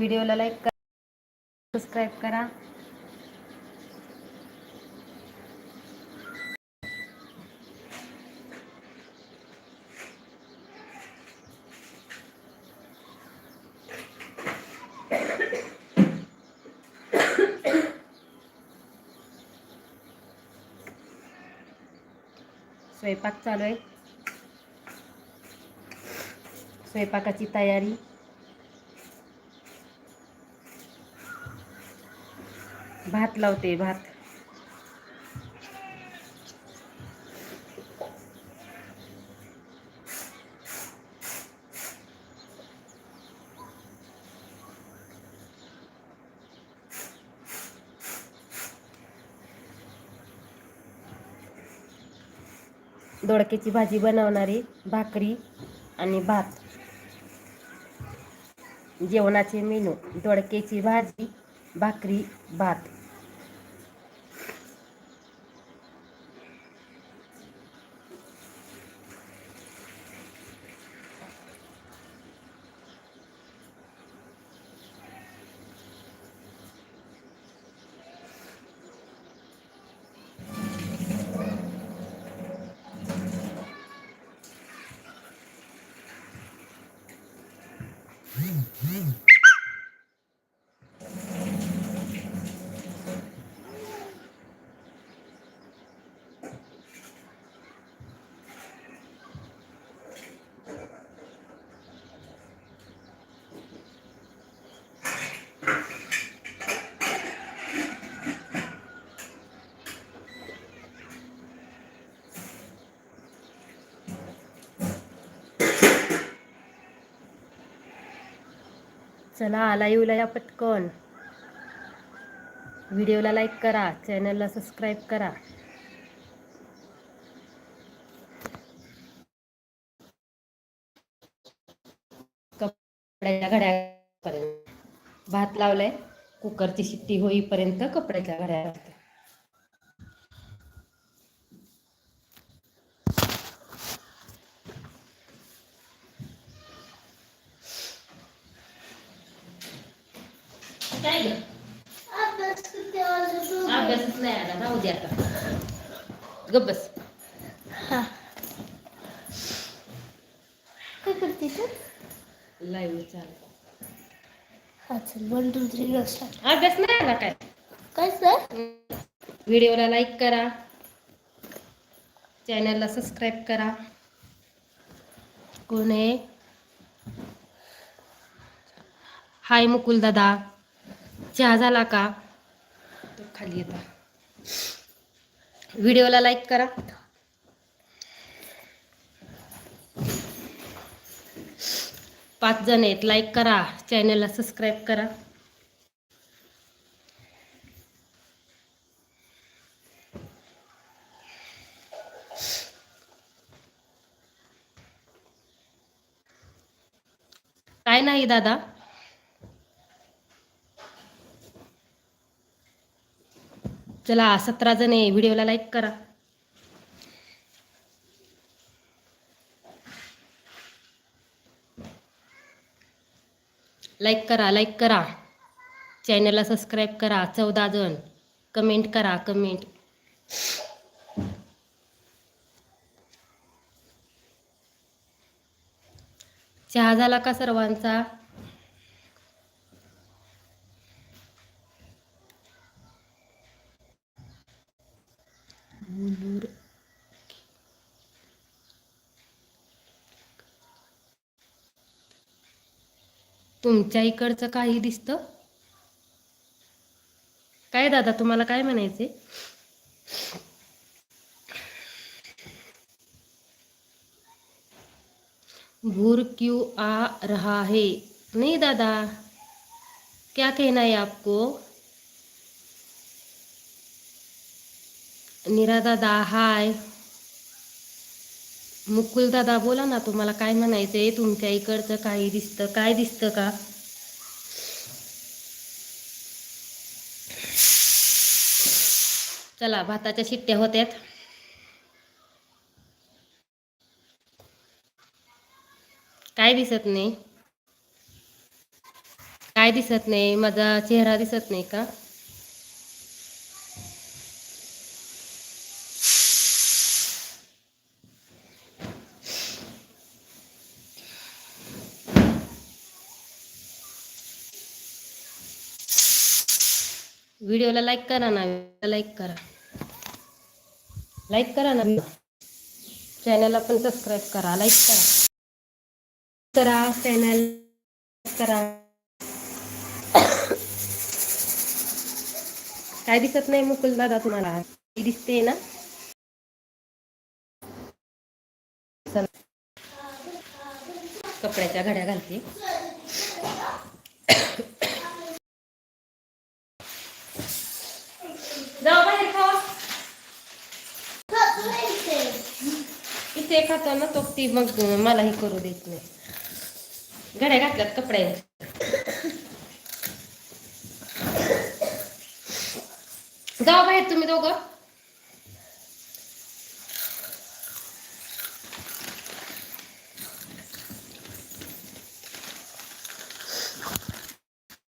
व्हिडिओला लाईक करा सबस्क्राईब करा. स्वयंपाक चालू आहे. स्वयंपाकाची तयारी. भात लावते भात. दोडक्याची भाजी बनवणारी भाकरी आणि भात. जेवणाचे मेनू दोडक्याची भाजी भाकरी भात. Hum, hum. चला आला येऊला या पटकन. व्हिडिओला लाईक करा चॅनलला सबस्क्राईब करा. कपड्याच्या घड्यापर्यंत भात लावलाय कुकरची शिट्टी होईपर्यंत कपड्याच्या घड्या घालते. काय ग? अभ्यासच नाही आला. राहू दे आता. गप बस. हा. काय करते तू? लाईव्ह चाल चल. वन टू थ्री अभ्यास नाही आला काय? काय सर व्हिडिओला लाईक करा. चॅनलला सबस्क्राईब करा. कोण आहे? हाय मुकुल दादा. चहा झाला का? तो खाली येता. व्हिडिओला लाईक करा. पाच जण आहेत लाईक करा. चॅनलला सबस्क्राईब करा. काय नाही दादा. चला सतरा जण आहे व्हिडिओला लाईक करा. लाईक करा लाईक करा. चॅनलला सबस्क्राईब करा चौदा जण. कमेंट करा कमेंट चहा झाला का सर्वांचा? तुमच्या इकडचं काही दिसतं? काय दादा तुम्हाला काय म्हणायचे भूर क्यू आ रहा है? नहीं दादा क्या कहना है आपको? निरा दादा हाय। मुकुल दादा बोला ना तुम्हाला काय म्हणायचंय? तुमच्या इकडचं काही दिसतं काय दिसतं का? चला भाताच्या शिट्ट्या होत्यात. काय दिसत नाही? काय दिसत नाही? माझा चेहरा दिसत नाही का? व्हिडिओला लाईक करा ना लाईक करा. लाईक करा ना. चॅनलला पण सबस्क्राईब करा लाईक करा. करा चॅनल करा. काय दिसत नाही मुकुल दादा तुम्हाला? दिसते ना? कपड्याच्या घड्या घालते जाऊ बाहेर खावा इथे खातो ना तो ती मग मलाही करू देत नाही. घड्या घातल्यात कपड्यांच्या. जाऊ बाहेर तुम्ही दोघं.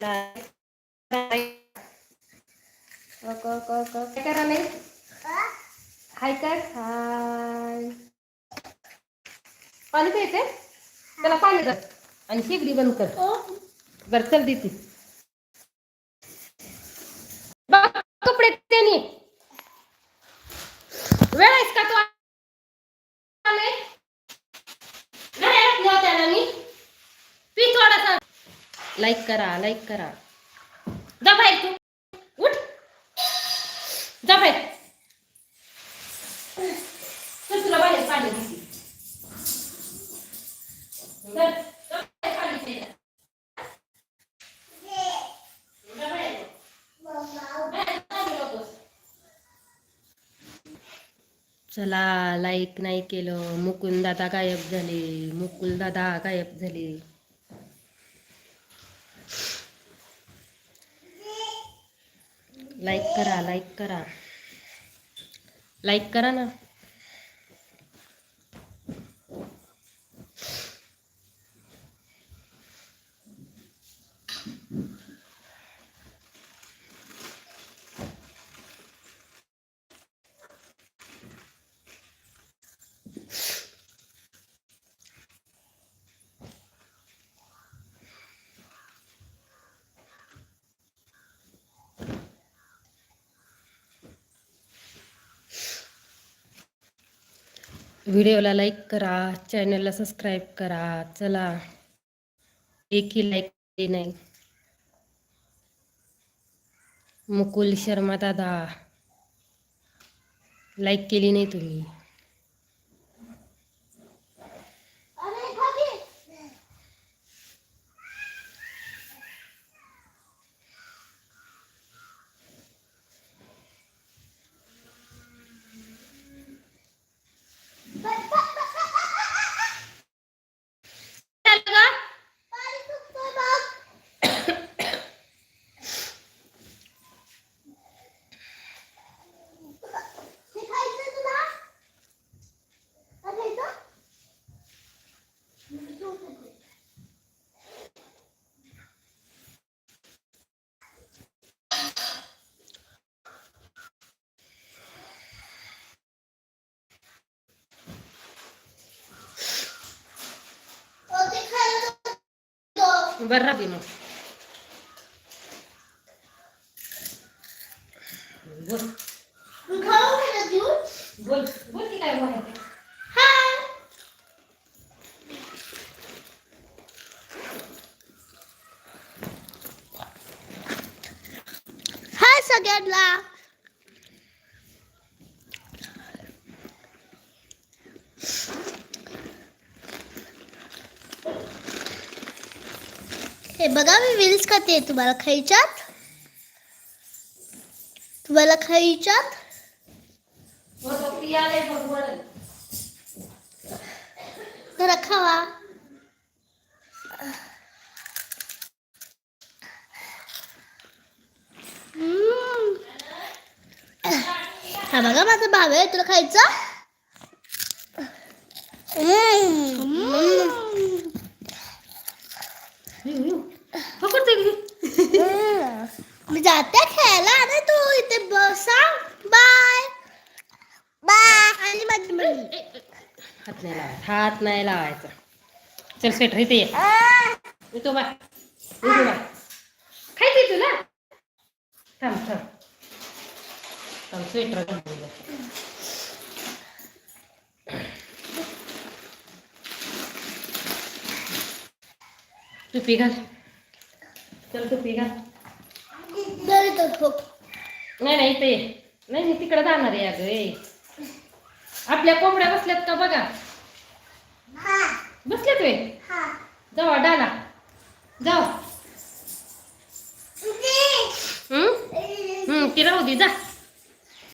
काय करा नाही? हाय कर. हाय. पाणी प्यायचंय? त्याला पाणी कर आणि शेगडी बंद कर. बर चल देते. कपडे त्यांनी. वेळ आहेस का तू पी थोडासा. लाईक करा लाईक करा. जा बाहेर. चला लाईक नाही केलं मुकुंद दादा गायब झाले मुकुल दादा गायब झाले. लाईक करा लाईक करा. लाईक करा ना. व्हिडिओला लाईक करा चॅनलला सबस्क्राईब करा चला. एकही लाईक नाही. मुकुल शर्मा दादा लाईक केली नाही तुम्ही झालं का? बरं राहते मग बोल बोल बोल की काय बोलायचं हाय सगळ्यांना हे बघा मी विल्स खाते तुम्हाला खायच्यात. तुम्हाला खायच्यात. जरा खावा. हा बघा माझा भाव आहे. तुला खायचा? मी जाते खेळायला? ना तू इथे बसा बाय बाय आणि माझी मुलगी. हात नाही लावायचा. हात नाही लावायचा. चल स्वेटर इथे ये. तो बाय येतो बाय खायचं तुला? थांब थांब. थांब स्वेटर घालून टुपी घाल. चल टुपी घाल. नाही नाही ये. नाही मी तिकडे जाणार आहे अगं ए. आपल्या कोंबड्या बसल्यात का बघा? बसल्यात वे जावा डाला. जाऊ. हम्म? हम्म ती राहू दे जा.